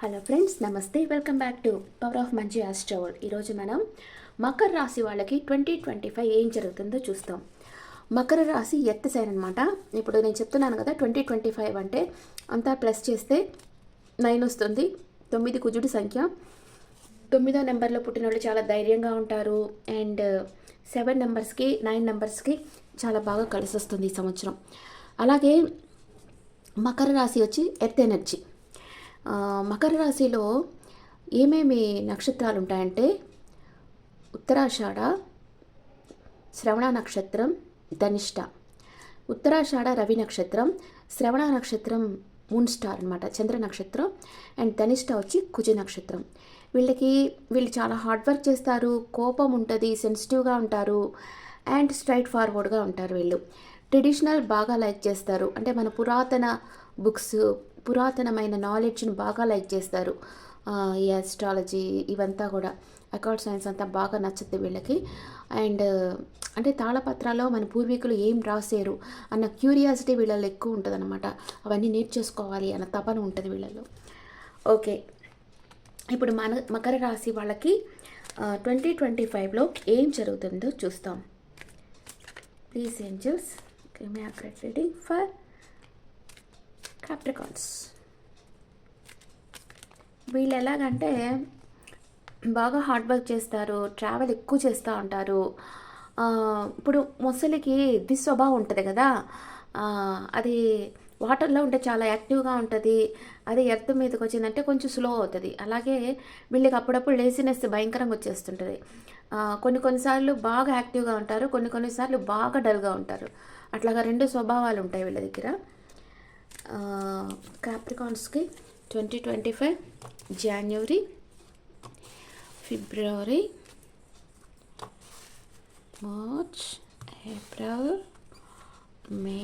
Hello friends నమస్తే welcome back to power of మంచి ఆస్ట్రోల్ ఈరోజు మనం మకర రాశి వాళ్ళకి ట్వంటీ ట్వంటీ ఫైవ్ ఏం జరుగుతుందో చూస్తాం. మకర రాశి ఎత్తసైన్ అనమాట ఇప్పుడు నేను చెప్తున్నాను కదా ట్వంటీ ట్వంటీ ఫైవ్ అంటే అంతా ప్లస్ చేస్తే నైన్ వస్తుంది. తొమ్మిది కుజుడి సంఖ్య. తొమ్మిదో నెంబర్లో పుట్టిన వాళ్ళు చాలా ధైర్యంగా ఉంటారు. అండ్ సెవెన్ నెంబర్స్కి నైన్ నెంబర్స్కి చాలా బాగా కలిసి వస్తుంది ఈ సంవత్సరం. అలాగే మకర రాశి వచ్చి ఎర్త్ ఎనర్జీ మకర రాశిలో ఏమేమి నక్షత్రాలు ఉంటాయంటే ఉత్తరాషాఢ శ్రవణ నక్షత్రం ధనిష్ట. ఉత్తరాషాఢ రవి నక్షత్రం శ్రవణ నక్షత్రం మూన్ స్టార్ అనమాట చంద్ర నక్షత్రం అండ్ ధనిష్ట వచ్చి కుజ నక్షత్రం. వీళ్ళకి వీళ్ళు చాలా హార్డ్ వర్క్ చేస్తారు కోపం ఉంటుంది సెన్సిటివ్గా ఉంటారు అండ్ స్ట్రైట్ ఫార్వర్డ్గా ఉంటారు వీళ్ళు. ట్రెడిషనల్ బాగా లైక్ చేస్తారు అంటే మన పురాతన బుక్స్ పురాతనమైన నాలెడ్జ్ని బాగా లైక్ చేస్తారు. ఈ ఆస్ట్రాలజీ ఇవంతా కూడా. అకౌంట్ సైన్స్ అంతా బాగా నచ్చుతుంది వీళ్ళకి. అండ్ అంటే తాళపత్రాల్లో మన పూర్వీకులు ఏం రాశారు అన్న క్యూరియాసిటీ వీళ్ళలో ఎక్కువ ఉంటుంది అనమాట అవన్నీ నేర్చేసుకోవాలి అన్న తపన ఉంటుంది వీళ్ళలో ఓకే. ఇప్పుడు మన మకర రాశి వాళ్ళకి ట్వంటీ ట్వంటీ ఫైవ్లో ఏం జరుగుతుందో చూస్తాం. ప్లీజ్ ఏంజల్స్ మీ అక్రెట్ రీడింగ్ ఫర్ క్యాప్రికాన్స్ వీళ్ళు ఎలాగంటే బాగా హార్డ్ వర్క్ చేస్తారు ట్రావెల్ ఎక్కువ చేస్తూ ఉంటారు. ఇప్పుడు మొసలికి దుస్వభావం ఉంటుంది కదా. అది వాటర్లో ఉంటే చాలా యాక్టివ్గా ఉంటుంది. అది ఎర్త్ మీదకి వచ్చిందంటే కొంచెం స్లో అవుతుంది. అలాగే వీళ్ళకి అప్పుడప్పుడు లేజినెస్ భయంకరంగా వచ్చేస్తుంటుంది. కొన్ని కొన్నిసార్లు బాగా యాక్టివ్గా ఉంటారు కొన్ని కొన్నిసార్లు బాగా డల్గా ఉంటారు. అట్లాగా రెండు స్వభావాలు ఉంటాయి వీళ్ళ దగ్గర. క్యాప్రికాన్స్కి twenty twenty five January February March April May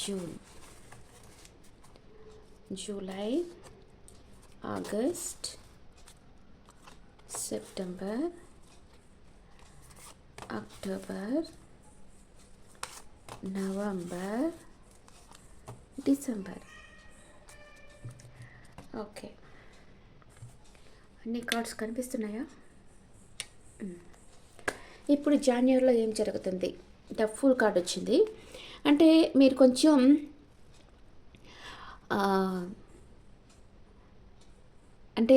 June July August September October November December okay అన్ని కార్డ్స్ కనిపిస్తున్నాయా? ఇప్పుడు జాన్యువరిలో ఏం జరుగుతుంది? ద ఫుల్ కార్డ్ వచ్చింది. అంటే మీరు కొంచెం అంటే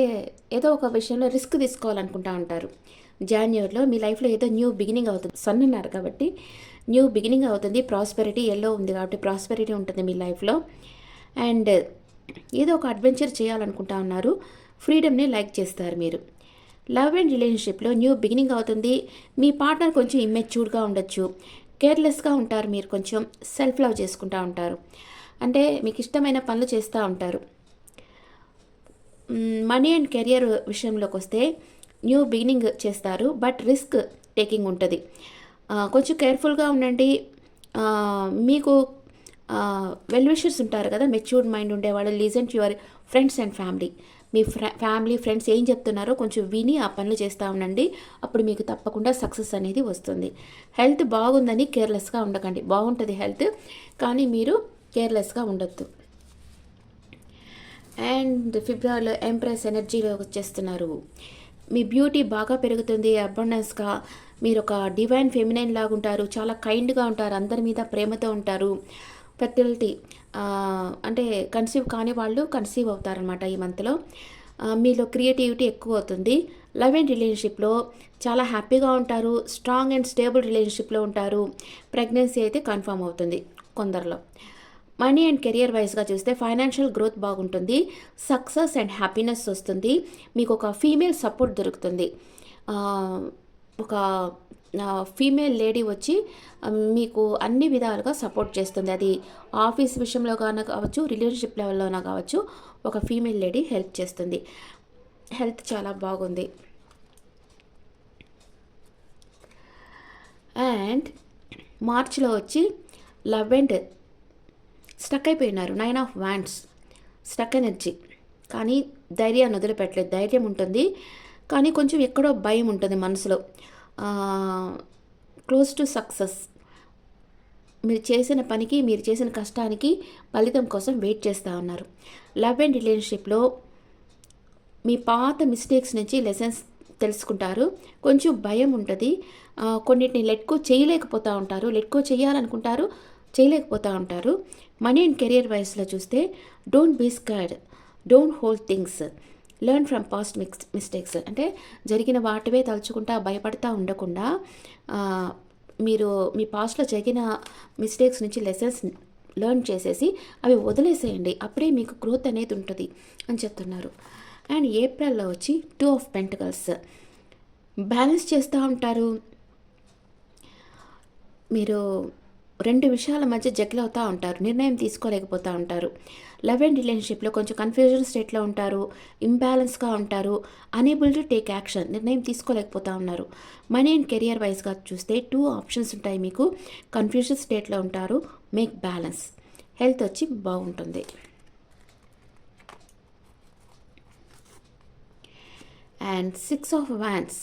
ఏదో ఒక విషయంలో రిస్క్ తీసుకోవాలనుకుంటా ఉంటారు. జాన్యూర్లో మీ లైఫ్లో ఏదో న్యూ బిగినింగ్ అవుతుంది. సన్ ఉన్నారు కాబట్టి న్యూ బిగినింగ్ అవుతుంది. ప్రాస్పెరిటీ ఎల్లో ఉంది కాబట్టి ప్రాస్పెరిటీ ఉంటుంది మీ లైఫ్లో అండ్ ఏదో ఒక అడ్వెంచర్ చేయాలనుకుంటా ఉన్నారు. ఫ్రీడమ్ని లైక్ చేస్తారు మీరు. లవ్ అండ్ రిలేషన్షిప్లో న్యూ బిగినింగ్ అవుతుంది. మీ పార్ట్నర్ కొంచెం ఇమ్మెచ్యూర్డ్గా ఉండొచ్చు. కేర్లెస్గా ఉంటారు మీరు కొంచెం. సెల్ఫ్ లవ్ చేసుకుంటూ ఉంటారు. అంటే మీకు ఇష్టమైన పనులు చేస్తూ ఉంటారు. మనీ అండ్ కెరియర్ విషయంలోకి వస్తే న్యూ బిగినింగ్ చేస్తారు బట్ రిస్క్ టేకింగ్ ఉంటుంది. కొంచెం కేర్ఫుల్గా ఉండండి. మీకు వెల్విషర్స్ ఉంటారు కదా మెచ్యూర్డ్ మైండ్ ఉండేవాళ్ళు listen your friends and family. Me family friends ఏం చెప్తున్నారో కొంచెం విని ఆ పనులు చేస్తూ ఉండండి. అప్పుడు మీకు తప్పకుండా సక్సెస్ అనేది వస్తుంది. హెల్త్ బాగుందని కేర్లెస్గా ఉండకండి. బాగుంటుంది హెల్త్ కానీ మీరు కేర్లెస్గా ఉండొద్దు. అండ్ ఫిబ్రవరిలో ఎంప్రెస్ ఎనర్జీలో వచ్చేస్తున్నారు మీ బ్యూటీ బాగా పెరుగుతుంది అబండెన్స్గా మీరు ఒక డివైన్ ఫెమినైన్ లాగా ఉంటారు చాలా కైండ్గా ఉంటారు అందరి మీద ప్రేమతో ఉంటారు. ఫెర్టిలిటీ అంటే కన్సీవ్ కాని వాళ్ళు కన్సీవ్ అవుతారనమాట ఈ మంత్లో మీలో క్రియేటివిటీ ఎక్కువ అవుతుంది. లవ్ అండ్ రిలేషన్షిప్లో చాలా హ్యాపీగా ఉంటారు స్ట్రాంగ్ అండ్ స్టేబుల్ రిలేషన్షిప్లో ఉంటారు. ప్రెగ్నెన్సీ అయితే కన్ఫర్మ్ అవుతుంది కొందరిలో. మనీ అండ్ కెరియర్ వైజ్గా చూస్తే ఫైనాన్షియల్ గ్రోత్ బాగుంటుంది సక్సెస్ అండ్ హ్యాపీనెస్ వస్తుంది మీకు ఒక ఫీమేల్ సపోర్ట్ దొరుకుతుంది. ఒక ఫీమేల్ లేడీ వచ్చి మీకు అన్ని విధాలుగా సపోర్ట్ చేస్తుంది. అది ఆఫీస్ విషయంలో కానీ కావచ్చు రిలేషన్షిప్ లెవెల్లోనా కావచ్చు ఒక ఫీమేల్ లేడీ హెల్ప్ చేస్తుంది. హెల్త్ చాలా బాగుంది. అండ్ మార్చిలో వచ్చి లవ్ అండ్ స్టక్ అయిపోయినారు. Nine of wands stuck energy కానీ ధైర్యాన్ని వదిలిపెట్టలేదు. ధైర్యం ఉంటుంది. కానీ కొంచెం ఎక్కడో భయం ఉంటుంది మనసులో. క్లోజ్ టు సక్సెస్ మీరు చేసిన పనికి మీరు చేసిన కష్టానికి ఫలితం కోసం వెయిట్ చేస్తూ ఉన్నారు లవ్ అండ్ రిలేషన్షిప్లో మీ పాత మిస్టేక్స్ నుంచి లెసన్స్ తెలుసుకుంటారు. కొంచెం భయం ఉంటుంది. కొన్నిటిని లెట్కో చేయలేకపోతూ ఉంటారు. లెట్కో చేయాలనుకుంటారు. చేయలేకపోతూ ఉంటారు. మనీ అండ్ కెరియర్ వైస్లో చూస్తే don't be scared don't hold things learn from past mix mistakes అంటే జరిగిన వాటివే తలుచుకుంటా భయపడతా ఉండకుండా మీరు మీ పాస్ట్లో జరిగిన మిస్టేక్స్ నుంచి లెసన్స్ లెర్న్ చేసేసి అవి వదిలేసేయండి. అప్పుడే మీకు గ్రోత్ అనేది ఉంటుంది అని చెప్తున్నారు. అండ్ ఏప్రిల్లో వచ్చి టూ ఆఫ్ పెంటకల్స్ బ్యాలెన్స్ చేస్తూ ఉంటారు. మీరు రెండు విషయాల మధ్య జగ్లు అవుతూ ఉంటారు నిర్ణయం తీసుకోలేకపోతూ ఉంటారు. లవ్ అండ్ రిలేషన్షిప్లో కొంచెం కన్ఫ్యూజన్ స్టేట్లో ఉంటారు ఇంబ్యాలెన్స్గా ఉంటారు అనేబుల్ టు టేక్ యాక్షన్ నిర్ణయం తీసుకోలేకపోతూ ఉన్నారు. మనీ అండ్ కెరియర్ వైజ్గా చూస్తే టూ ఆప్షన్స్ ఉంటాయి మీకు. కన్ఫ్యూజన్ స్టేట్లో ఉంటారు మేక్ బ్యాలెన్స్ హెల్త్ వచ్చి బాగుంటుంది. అండ్ సిక్స్ ఆఫ్ వ్యాన్స్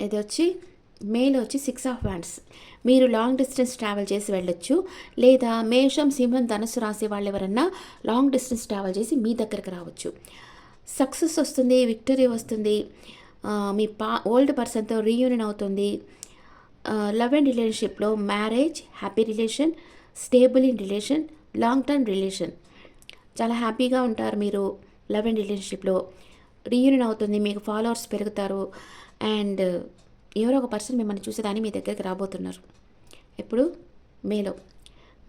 ఇది వచ్చి? మేలో వచ్చి సిక్స్ ఆఫ్ వ్యాండ్స్ మీరు లాంగ్ డిస్టెన్స్ ట్రావెల్ చేసి వెళ్ళొచ్చు. లేదా మేషం సింహం ధనుసు రాసే వాళ్ళు ఎవరన్నా లాంగ్ డిస్టెన్స్ ట్రావెల్ చేసి మీ దగ్గరకు రావచ్చు. సక్సెస్ వస్తుంది విక్టరీ వస్తుంది. మీ పా ఓల్డ్ పర్సన్తో రీయూనియన్ అవుతుంది. లవ్ అండ్ రిలేషన్షిప్లో marriage happy relation stable in relation long term relation చాలా హ్యాపీగా ఉంటారు మీరు లవ్ అండ్ రిలేషన్షిప్లో రీయూనియన్ అవుతుంది మీకు ఫాలోవర్స్ పెరుగుతారు. అండ్ ఎవరో ఒక పర్సన్ మిమ్మల్ని చూసేదాన్ని మీ దగ్గరికి రాబోతున్నారు. ఇప్పుడు మేలో.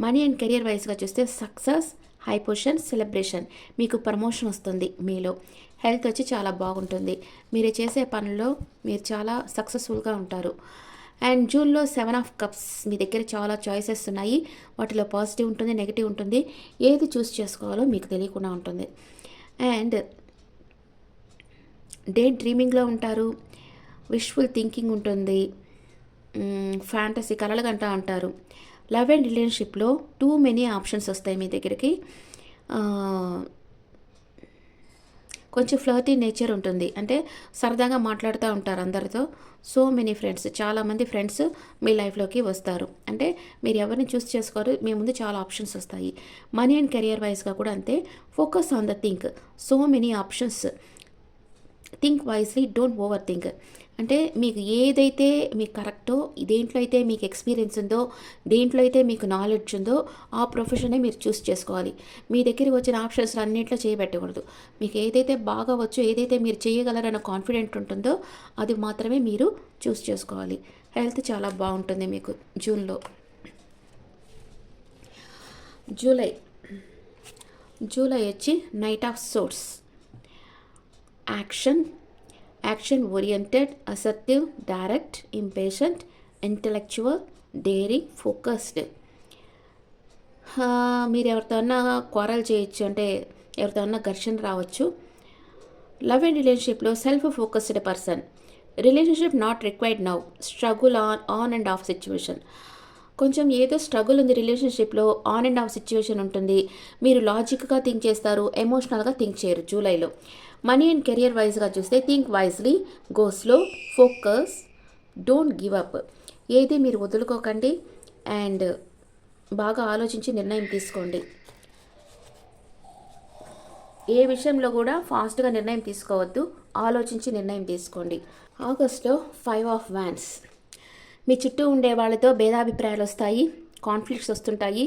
మనీ అండ్ కెరియర్ వైజ్గా చూస్తే సక్సెస్ హై పొజిషన్ సెలబ్రేషన్. మీకు ప్రమోషన్ వస్తుంది మీలో. హెల్త్ వచ్చి చాలా బాగుంటుంది. మీరు చేసే పనుల్లో మీరు చాలా సక్సెస్ఫుల్గా ఉంటారు. అండ్ జూన్లో సెవెన్ ఆఫ్ కప్స్ మీ దగ్గర చాలా చాయిసెస్ ఉన్నాయి. వాటిలో పాజిటివ్ ఉంటుంది నెగిటివ్ ఉంటుంది. ఏది చూస్ చేసుకోవాలో మీకు తెలియకుండా ఉంటుంది. అండ్ డే డ్రీమింగ్లో ఉంటారు. విష్ఫుల్ థింకింగ్ ఉంటుంది. ఫ్యాంటసీ కలలుగంట అంటారు. లవ్ అండ్ రిలేషన్షిప్లో టూ మెనీ ఆప్షన్స్ వస్తాయి మీ దగ్గరికి. కొంచెం ఫ్లర్టీ నేచర్ ఉంటుంది. అంటే సరదాగా మాట్లాడుతూ ఉంటారు అందరితో. సో మెనీ ఫ్రెండ్స్ చాలామంది ఫ్రెండ్స్ మీ లైఫ్లోకి వస్తారు. అంటే మీరు ఎవరిని చూస్ చేసుకోరు మీ ముందు చాలా ఆప్షన్స్ వస్తాయి. మనీ అండ్ కెరియర్ వైజ్గా కూడా అంతే. Focus on the think so many options think wisely don't over think అంటే మీకు ఏదైతే మీకు కరెక్టో దేంట్లో అయితే మీకు ఎక్స్పీరియన్స్ ఉందో దేంట్లో అయితే మీకు నాలెడ్జ్ ఉందో ఆ ప్రొఫెషనే మీరు చూస్ చేసుకోవాలి. మీ దగ్గరికి వచ్చిన ఆప్షన్స్ అన్నింటిలో చేయబెట్టకూడదు. మీకు ఏదైతే బాగా వచ్చో ఏదైతే మీరు చేయగలరన్న కాన్ఫిడెంట్ ఉంటుందో అది మాత్రమే మీరు చూస్ చేసుకోవాలి. హెల్త్ చాలా బాగుంటుంది మీకు జూన్లో. జూలై. జూలై వచ్చి knight of swords action action oriented assertive direct impatient intellectual daring focused మీరు ఎవరితో అన్నా క్వారల్ చేయొచ్చు అంటే ఎవరితోన్నా ఘర్షణ రావచ్చు. లవ్ అండ్ రిలేషన్షిప్లో self focused person relationship not required now struggle on on and off situation కొంచెం ఏదో స్ట్రగుల్ ఉంది రిలేషన్షిప్లో ఆన్ అండ్ ఆఫ్ సిచ్యువేషన్ ఉంటుంది. మీరు లాజిక్గా థింక్ చేస్తారు ఎమోషనల్గా థింక్ చేయరు జూలైలో. మనీ అండ్ కెరియర్ వైజ్గా చూస్తే think wisely go slow focus don't give up ఏది మీరు వదులుకోకండి అండ్ బాగా ఆలోచించి నిర్ణయం తీసుకోండి. ఏ విషయంలో కూడా ఫాస్ట్గా నిర్ణయం తీసుకోవద్దు ఆలోచించి నిర్ణయం తీసుకోండి. ఆగస్ట్లో ఫైవ్ ఆఫ్ వ్యాన్స్ మీ చుట్టూ ఉండే వాళ్ళతో భేదాభిప్రాయాలు వస్తాయి కాన్ఫ్లిక్ట్స్ వస్తుంటాయి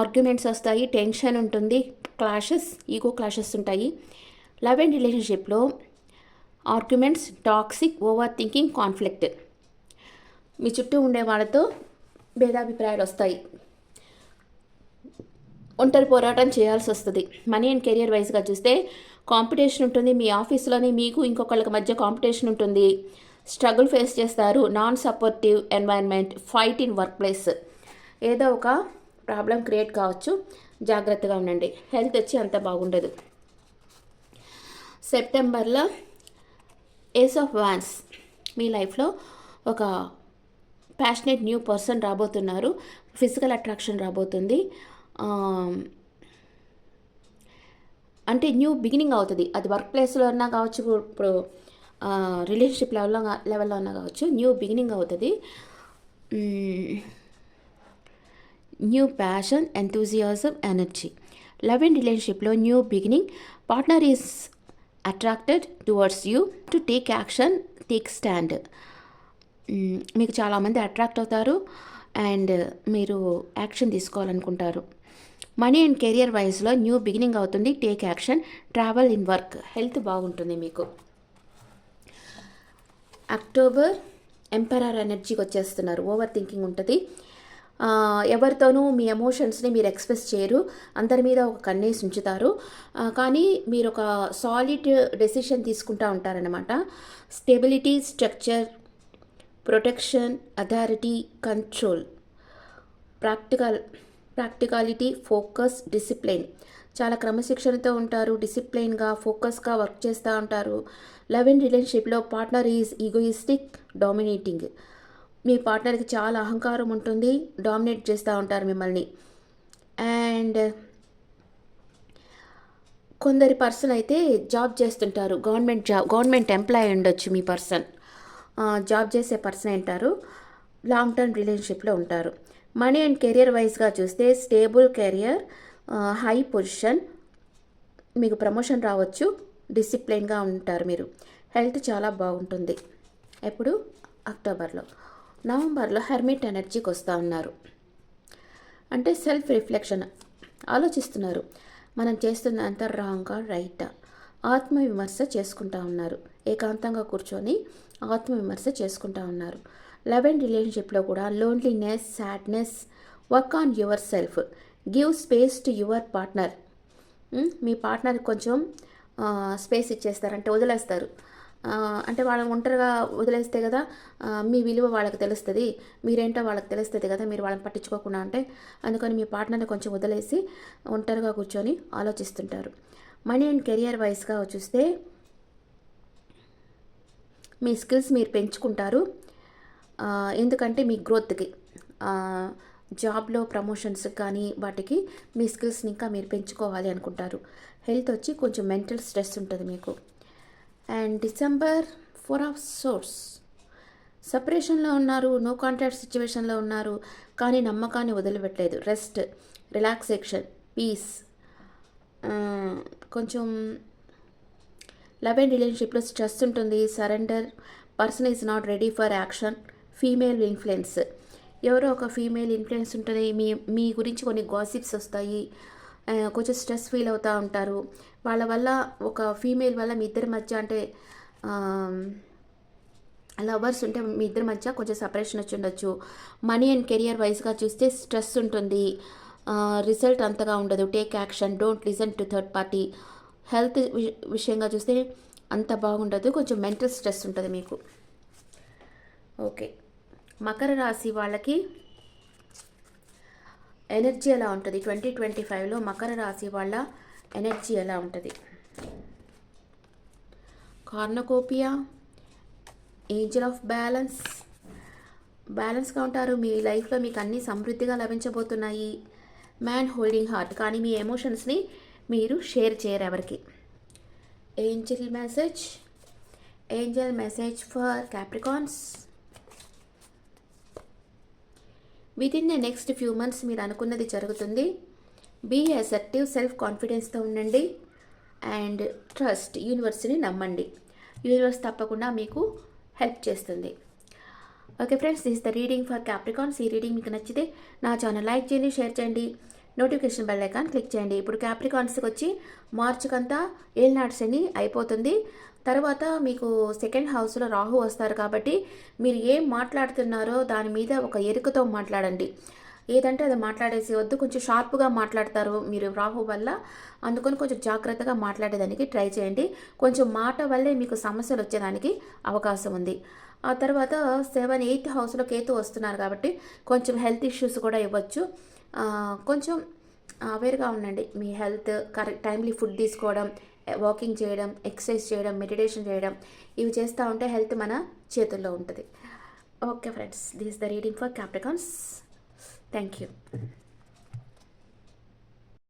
ఆర్గ్యుమెంట్స్ వస్తాయి టెన్షన్ ఉంటుంది క్లాషెస్ ఈగో క్లాషెస్ ఉంటాయి. లవ్ అండ్ రిలేషన్షిప్లో arguments toxic over thinking conflict. మీ చుట్టూ ఉండే వాళ్ళతో భేదాభిప్రాయాలు వస్తాయి. ఒంటరి పోరాటం చేయాల్సి వస్తుంది. మనీ అండ్ కెరియర్ వైజ్గా చూస్తే కాంపిటీషన్ ఉంటుంది. మీ ఆఫీస్లోనే మీకు ఇంకొకళ్ళకి మధ్య కాంపిటీషన్ ఉంటుంది. స్ట్రగుల్ ఫేస్ చేస్తారు. Non supportive environment fight in work place ఏదో ఒక ప్రాబ్లం క్రియేట్ కావచ్చు. జాగ్రత్తగా ఉండండి. హెల్త్ వచ్చి అంత బాగుండదు. సెప్టెంబర్లో ఏస్ ఆఫ్ వాన్స్ మీ లైఫ్లో ఒక ప్యాషనేట్ న్యూ పర్సన్ రాబోతున్నారు. ఫిజికల్ అట్రాక్షన్ రాబోతుంది. అంటే న్యూ బిగినింగ్ అవుతుంది. అది వర్క్ ప్లేస్లో అన్నా కావచ్చు ఇప్పుడు రిలేషన్షిప్ లెవెల్లో లెవెల్లో అన్నా కావచ్చు న్యూ బిగినింగ్ అవుతుంది. New passion enthusiasm energy. Love and రిలేషన్షిప్లో new beginning. Partner is attracted towards you to take action take stand మీకు చాలామంది అట్రాక్ట్ అవుతారు అండ్ uh, మీరు యాక్షన్ తీసుకోవాలనుకుంటారు. మనీ అండ్ కెరియర్ వైజ్లో న్యూ బిగినింగ్ అవుతుంది take action travel in work health బాగుంటుంది మీకు. అక్టోబర్ ఎంపరర్ ఎనర్జీకి వచ్చేస్తున్నారు ఓవర్ థింకింగ్ ఉంటుంది. ఎవరితోనూ మీ ఎమోషన్స్ని మీరు ఎక్స్ప్రెస్ చేయరు. అందరి మీద ఒక కన్నేసి ఉంచుతారు. కానీ మీరు ఒక సాలిడ్ డెసిషన్ తీసుకుంటూ ఉంటారనమాట stability structure protection authority control practical practicality focus discipline. చాలా క్రమశిక్షణతో ఉంటారు. డిసిప్లైన్గా ఫోకస్గా వర్క్ చేస్తూ ఉంటారు. లవ్ అండ్ రిలేషన్షిప్లో పార్ట్నర్ ఈజ్ ఈగోయిస్టిక్ డామినేటింగ్. మీ పార్ట్నర్కి చాలా అహంకారం ఉంటుంది. డామినేట్ చేస్తూ ఉంటారు మిమ్మల్ని. అండ్ కొందరి పర్సన్ అయితే జాబ్ చేస్తుంటారు. గవర్నమెంట్ జాబ్ గవర్నమెంట్ ఎంప్లాయీ ఉండొచ్చు మీ పర్సన్. జాబ్ చేసే పర్సన్ అంటారు లాంగ్ టర్మ్ రిలేషన్షిప్లో ఉంటారు. మనీ అండ్ కెరియర్ వైజ్గా చూస్తే స్టేబుల్ కెరియర్ హై పొజిషన్ మీకు ప్రమోషన్ రావచ్చు. డిసిప్లైన్గా ఉంటారు మీరు. హెల్త్ చాలా బాగుంటుంది. ఎప్పుడు? అక్టోబర్లో. నవంబర్లో హెర్మిట్ ఎనర్జీకి వస్తూ ఉన్నారు. అంటే సెల్ఫ్ రిఫ్లెక్షన్ ఆలోచిస్తున్నారు. మనం చేస్తున్న అంత రాంగా రైటా? ఆత్మవిమర్శ చేసుకుంటా ఉన్నారు. ఏకాంతంగా కూర్చొని ఆత్మవిమర్శ చేసుకుంటా ఉన్నారు. లవ్ అండ్ రిలేషన్షిప్లో కూడా loneliness sadness work on yourself. Give space to your partner. Me partner కొంచెం స్పేస్ ఇచ్చేస్తారు అంటే వదిలేస్తారు. అంటే వాళ్ళని ఒంటరిగా వదిలేస్తే కదా మీ విలువ వాళ్ళకి తెలుస్తుంది మీరేంటో వాళ్ళకి తెలుస్తుంది కదా మీరు వాళ్ళని పట్టించుకోకుండా అంటే అందుకని మీ పార్ట్నర్ని కొంచెం వదిలేసి ఒంటరిగా కూర్చొని ఆలోచిస్తుంటారు. మనీ అండ్ కెరియర్ వైస్గా చూస్తే మీ స్కిల్స్ మీరు పెంచుకుంటారు ఎందుకంటే మీ గ్రోత్కి జాబ్లో ప్రమోషన్స్ కానీ వాటికి మీ స్కిల్స్ని ఇంకా మీరు పెంచుకోవాలి అనుకుంటారు. హెల్త్ వచ్చి కొంచెం మెంటల్ స్ట్రెస్ ఉంటుంది మీకు. And December four of swords. సపరేషన్లో ఉన్నారు నో కాంటాక్ట్ సిచ్యువేషన్లో ఉన్నారు కానీ నమ్మకాన్ని వదిలిపెట్టలేదు. Rest relaxation peace. కొంచెం లవ్ అండ్ రిలేషన్షిప్లో స్ట్రెస్ ఉంటుంది. Surrender person is not ready for action. Female influence. ఎవరో ఒక ఫీమేల్ ఇన్ఫ్లుయెన్స్ ఉంటుంది. మీ మీ గురించి కొన్ని గాసిప్స్ వస్తాయి. కొంచెం స్ట్రెస్ ఫీల్ అవుతూ ఉంటారు. వాళ్ళ వల్ల ఒక ఫీమేల్ వల్ల మీ ఇద్దరి మధ్య అంటే లవర్స్ ఉంటే మీ ఇద్దరి మధ్య కొంచెం సపరేషన్ వచ్చి ఉండొచ్చు. మనీ అండ్ కెరియర్ వైజ్గా చూస్తే స్ట్రెస్ ఉంటుంది. రిజల్ట్ అంతగా ఉండదు. Take action don't listen to third party health విషయంగా చూస్తే అంత బాగుండదు. కొంచెం మెంటల్ స్ట్రెస్ ఉంటుంది మీకు. ఓకే మకర రాశి వాళ్ళకి ఎనర్జీ ఎలా ఉంటుంది? ట్వంటీ ట్వంటీ ఫైవ్లో మకర రాశి వాళ్ళ ఎనర్జీ ఎలా ఉంటుంది? Cornucopia angel of balance. బ్యాలెన్స్గా ఉంటారు. మీ లైఫ్లో మీకు అన్నీ సమృద్ధిగా లభించబోతున్నాయి. Man holding heart. కానీ మీ ఎమోషన్స్ని మీరు షేర్ చేయరు ఎవరికి. Angel message. Angel message for Capricorns within the next few months మీరు అనుకున్నది జరుగుతుంది. బీ అసర్టివ్ సెల్ఫ్ కాన్ఫిడెన్స్తో ఉండండి. అండ్ ట్రస్ట్ యూనివర్స్ని నమ్మండి. యూనివర్స్ తప్పకుండా మీకు హెల్ప్ చేస్తుంది. Okay friends this the reading for Capricorns ఈ రీడింగ్ మీకు నచ్చితే నా ఛానల్ లైక్ చేయండి షేర్ చేయండి. నోటిఫికేషన్ బెల్ ఐకాన్ క్లిక్ చేయండి. ఇప్పుడు క్యాప్రికాన్స్కి వచ్చి మార్చికంతా ఏళ్ళనాడు శని అయిపోతుంది. తర్వాత మీకు సెకండ్ హౌస్లో రాహు వస్తారు కాబట్టి మీరు ఏం మాట్లాడుతున్నారో దాని మీద ఒక ఎరుకతో మాట్లాడండి. ఏదంటే అది మాట్లాడేసి వద్దు కొంచెం షార్ప్గా మాట్లాడతారు మీరు రాహు వల్ల. అందుకని కొంచెం జాగ్రత్తగా మాట్లాడేదానికి ట్రై చేయండి. కొంచెం మాట వల్లే మీకు సమస్యలు వచ్చేదానికి అవకాశం ఉంది. ఆ తర్వాత సెవెన్ ఎయిత్ హౌస్లో కేతు వస్తున్నారు కాబట్టి కొంచెం హెల్త్ ఇష్యూస్ కూడా ఇవ్వచ్చు. కొంచెం అవేర్గా ఉండండి. మీ హెల్త్ కరెక్ట్ టైమ్లీ ఫుడ్ తీసుకోవడం వాకింగ్ చేయడం ఎక్సర్సైజ్ చేయడం మెడిటేషన్ చేయడం ఇవి చేస్తూ ఉంటే హెల్త్ మన చేతుల్లో ఉంటుంది. Okay friends this the reading for Capricorns thank you